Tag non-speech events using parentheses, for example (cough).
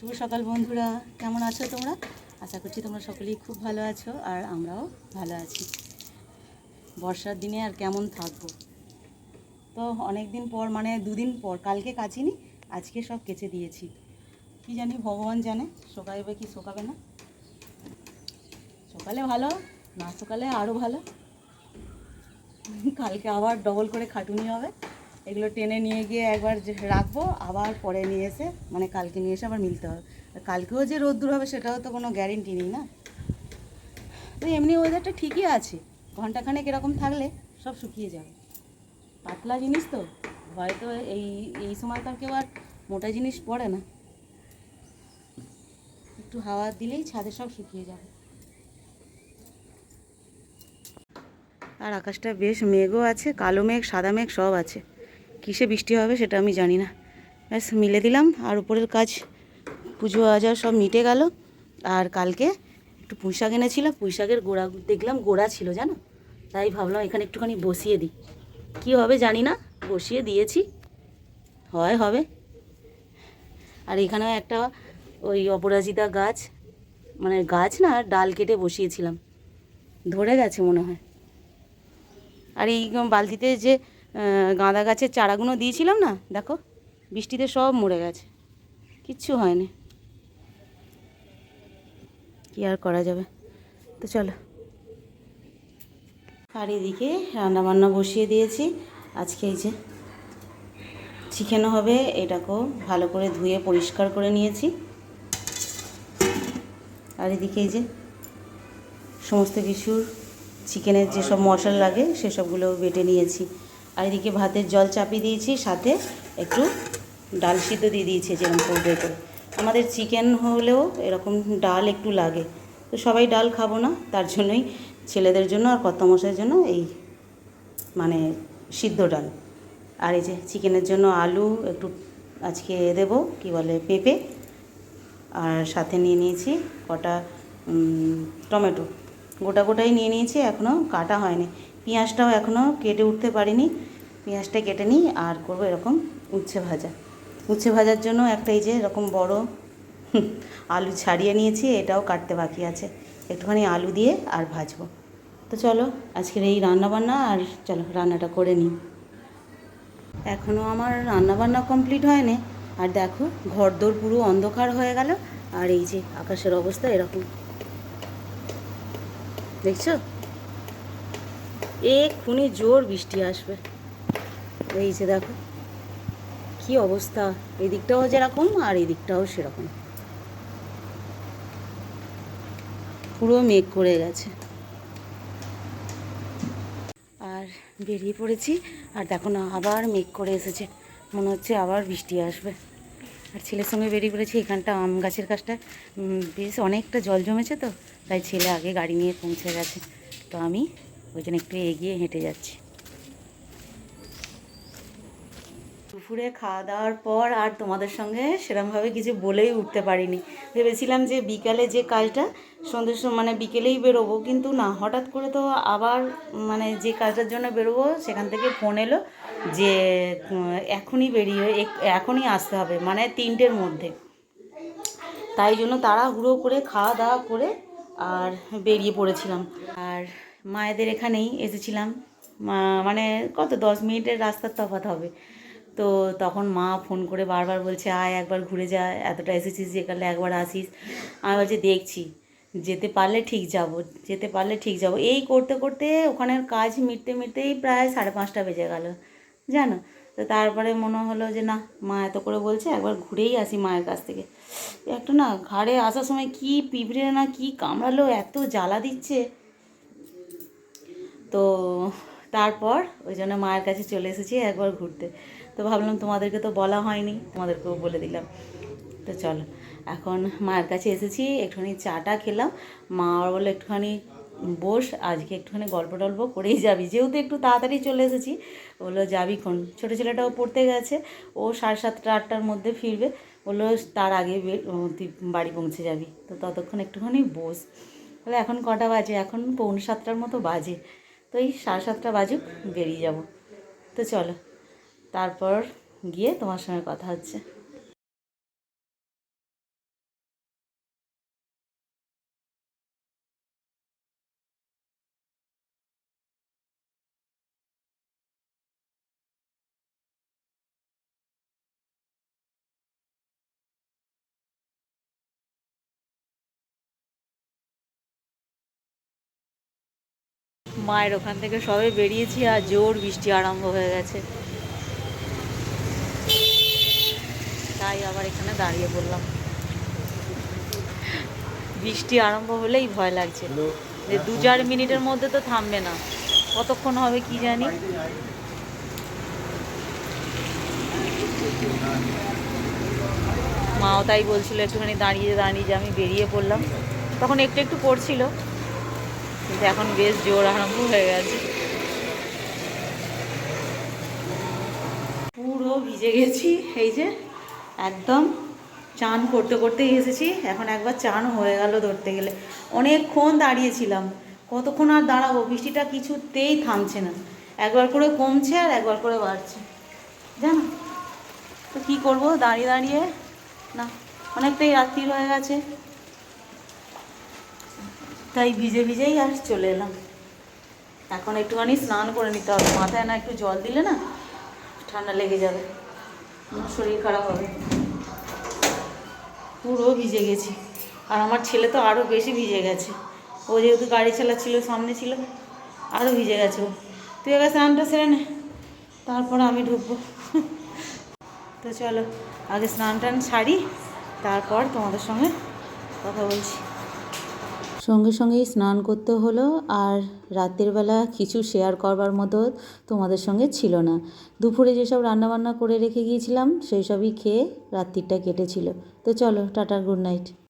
শুভ সকাল বন্ধুরা। কেমন আছো তোমরা? আশা করছি তোমরা সকলেই খুব ভালো আছো আর আমরাও ভালো আছি। বর্ষার দিনে আর কেমন থাকব? তো অনেক দিন পর মানে দুদিন পর, কালকে কাচিনি, আজকে সব কেচে দিয়েছি। কি জানি ভগবান জানে শোকাবে কি শোকাবে না? সকালে ভালো, না সকালে আরও ভালো। কালকে আবার ডবল করে খাটুনি হবে। এগুলো টেনে নিয়ে গিয়ে একবার যে রাখব, আবার পরে নিয়ে এসে মানে কালকে নিয়ে এসে আবার মিলতে হবে। কালকেও যে রোদ্দুর হবে সেটাও তো কোনো গ্যারেন্টি নেই না? তো এমনি ওয়েদারটা ঠিকই আছে। ঘন্টাখানেক এরকম থাকলে সব শুকিয়ে যাবে। পাতলা জিনিস তো। হয়তো এই এই সময় তার কেউ আর মোটা জিনিস পড়ে না। একটু হাওয়া দিলেই ছাদে সব শুকিয়ে যাবে। আর আকাশটা বেশ মেঘও আছে, কালো মেঘ, সাদা মেঘ সব আছে। কিসে বৃষ্টি হবে সেটা আমি জানি না। ব্যাস, মিলে দিলাম আর উপরের কাজ, পুজো আজার সব মিটে গেল। আর কালকে একটু পুঁই শাক এনেছিল, পুঁই শাকের গোড়া, দেখলাম গোড়া ছিল জানো? তাই ভাবলাম এখানে একটুখানি বসিয়ে দিই। কী হবে জানি না, বসিয়ে দিয়েছি। হয়, হবে। আর এখানেও একটা ওই অপরাজিতা গাছ মানে গাছ না, ডাল কেটে বসিয়েছিলাম। ধরে গেছে মনে হয়। আর এই বালতিতে যে গাঁদা গাছের চারাগুলো দিয়েছিলাম না? দেখো, বৃষ্টিতে সব মরে গেছে। কিচ্ছু হয়নি। কি আর করা যাবে? তো চলো। আর এদিকে রান্নাবান্না বসিয়ে দিয়েছি। আজকে এই যে চিকেনও হবে, এটাকেও ভালো করে ধুয়ে পরিষ্কার করে নিয়েছি। আর এদিকে এই যে সমস্ত কিছুর, চিকেনের যেসব মশলা লাগে সেসবগুলো বেটে নিয়েছি। আর এদিকে ভাতের জল চাপিয়ে দিয়েছি, সাথে একটু ডাল সিদ্ধ দিয়ে দিয়েছি, যেরকম করবে করে আমাদের চিকেন হলেও এরকম ডাল একটু লাগে। তো সবাই ডাল খাব না, তার জন্যই ছেলেদের জন্য আর কত মশাইয়ের জন্য এই মানে সিদ্ধ ডাল। আর এই যে চিকেনের জন্য আলু একটু আজকে দেবো, কি বলে পেঁপে, আর সাথে নিয়ে নিয়েছি কটা টমেটো। গোটা গোটাই নিয়ে নিয়েছি এখনও কাটা হয়নি। পেঁয়াজটাও এখনও কেটে উঠতে পারিনি। পেঁয়াজটা কেটে নিই আর করব এরকম উচ্ছে ভাজা। উচ্ছে ভাজার জন্য একটা এই যে এরকম বড় (laughs) আলু ছাড়িয়ে নিয়েছি, এটাও কাটতে বাকি আছে। একটুখানি আলু দিয়ে আর ভাজবো। তো চলো, আজকের এই রান্নাবান্না আর চলো রান্নাটা করে নিই। এখনও আমার রান্নাবান্না কমপ্লিট হয়নি। আর দেখো, ঘরদোর পুরো অন্ধকার হয়ে গেল। আর এই যে আকাশের অবস্থা এরকম। দেখছ? এক্ষুনি জোর বৃষ্টি আসবে। এই যে দেখো, কি অবস্থা। এদিকটাও যেরকম আর এই দিকটাও সেরকম। পুরো মেঘ করে গেছে। আর বেরিয়ে পড়েছি, আর দেখো না, আবার মেঘ করে এসেছে। মনে হচ্ছে আবার বৃষ্টি আসবে। আর ছেলের সঙ্গে বেরিয়ে পড়েছি, এখানটা আম গাছের কাছটা বেশ অনেকটা জল জমেছে তো, তাই ছেলে আগে গাড়ি নিয়ে পৌঁছে গেছে। তো আমি ওই জন্য একটু এগিয়ে হেঁটে যাচ্ছি। দুপুরে খাওয়া দাওয়ার পর আর তোমাদের সঙ্গে সেরমভাবে কিছু বলেই উঠতে পারিনি। ভেবেছিলাম যে বিকালে যে কাজটা, সন্ধ্যের মানে বিকেলেই বেরোবো, কিন্তু না, হঠাৎ করে তো আবার মানে যে কাজটার জন্য বেরোবো, সেখান থেকে ফোন এলো যে এখনই বেরিয়ে এখনই আসতে হবে মানে তিনটের মধ্যে। তাই জন্য তাড়াহুড়ো করে, খাওয়া দাওয়া করে আর বেরিয়ে পড়েছিলাম। আর মায়েদের এখানেই এসেছিলাম। মানে কত, দশ মিনিটের রাস্তার তফাৎ হবে। তো তখন মা ফোন করে বারবার বলছে, আয় একবার ঘুরে যা, এতটা এসেছিস যেখানে একবার আসিস। আমি বলছি, দেখছি, যেতে পারলে ঠিক যাব, যেতে পারলে ঠিক যাব। এই করতে করতে ওখানের কাজ মিটতে মিটতেই প্রায় সাড়ে পাঁচটা বেজে গেল, জানো? তো তারপরে মনে হলো যে, না, মা এত করে বলছে, একবার ঘুরেই আসি মায়ের কাছ থেকে। একটু না, ঘাড়ে আসার সময় কি পিঁপড়ে না কি কামড়ালো, এত জ্বালা দিচ্ছে। তো তারপর ওই জন্য মায়ের কাছে চলে এসেছি একবার ঘুরতে। তো ভাবলাম তোমাদেরকে তো বলা হয়নি, তোমাদেরকেও বলে দিলাম। তো চলো, এখন মায়ের কাছে এসেছি, একটুখানি চাটা খেলাম। মা আবার বলল, একটুখানি বস, আজকে একটুখানি গল্প টল্প করেই যাবি। যেহেতু একটু তাড়াতাড়ি চলে এসেছি বলল, যাবি কোন ছোটো ছেলেটাও পড়তে গেছে, ও সাড়ে সাতটা, আটটার মধ্যে ফিরবে। বলল, তার আগে তুই বাড়ি পৌঁছে যাবি। তো ততক্ষণ একটুখানি বস। বলে, এখন কটা বাজে? এখন পৌনে সাতটার মতো বাজে। তো এই সাড়ে সাতটা বাজুক, বেরিয়ে যাব। তো চলো, তারপর গিয়ে তোমার সঙ্গে কথা হচ্ছে। মায়ের ওখান থেকে সবে বেরিয়েছি আর জোর বৃষ্টি আরম্ভ হয়ে গেছে। তাই আবার এখানে দাঁড়িয়ে পড়লাম। বৃষ্টি আরম্ভ হলেই ভয় লাগছে। যে দু চার মিনিটের মধ্যে তো থামবে না। কতক্ষণ হবে কি জানি? মাও তাই বলছিল একটুখানি দাঁড়িয়ে দাঁড়িয়ে যে আমি বেরিয়ে পড়লাম। তখন একটু একটু পড়ছিল। কিন্তু এখন বেশ জোর আরম্ভ হয়ে গেছে। পুরো ভিজে গেছি, এই যে একদম চান করতে করতেই এসেছি। এখন একবার চান হয়ে গেল ধরতে গেলে। অনেকক্ষণ দাঁড়িয়েছিলাম। কতক্ষণ আর দাঁড়াবো? বৃষ্টিটা কিছুতেই থামছে না। একবার করে কমছে আর একবার করে বাড়ছে। জানো, তো কী করব? দাঁড়িয়ে দাঁড়িয়ে, না, অনেকটাই রাত্রি হয়ে গেছে। তাই ভিজে ভিজেই আর চলে এলাম। এখন একটুখানি স্নান করে নিতে হবে। মাথায় না একটু জল দিলে না ঠান্ডা লেগে যাবে। আমার শরীর খারাপ হবে। পুরো ভিজে গেছি। আর আমার ছেলে তো আরও বেশি ভিজে গেছে। ও যেহেতু গাড়ি চালাচ্ছিল, সামনে ছিল আরও ভিজে গেছে ও। তুই এবার স্নানটা সেরে নে, তারপরে আমি ঢুকবো। তো চলো, আগে স্নান টান সারি, তারপর তোমাদের সঙ্গে কথা বলছি। সঙ্গে সঙ্গেই স্নান করতে হলো আর রাতের বেলা কিছু শেয়ার করবার মতো তোমাদের সঙ্গে ছিল না। দুপুরে যেসব রান্নাবান্না করে রেখে গিয়েছিলাম সেই সবই খেয়ে রাত্রিটা কেটেছিল। তো চলো, টাটা গুড নাইট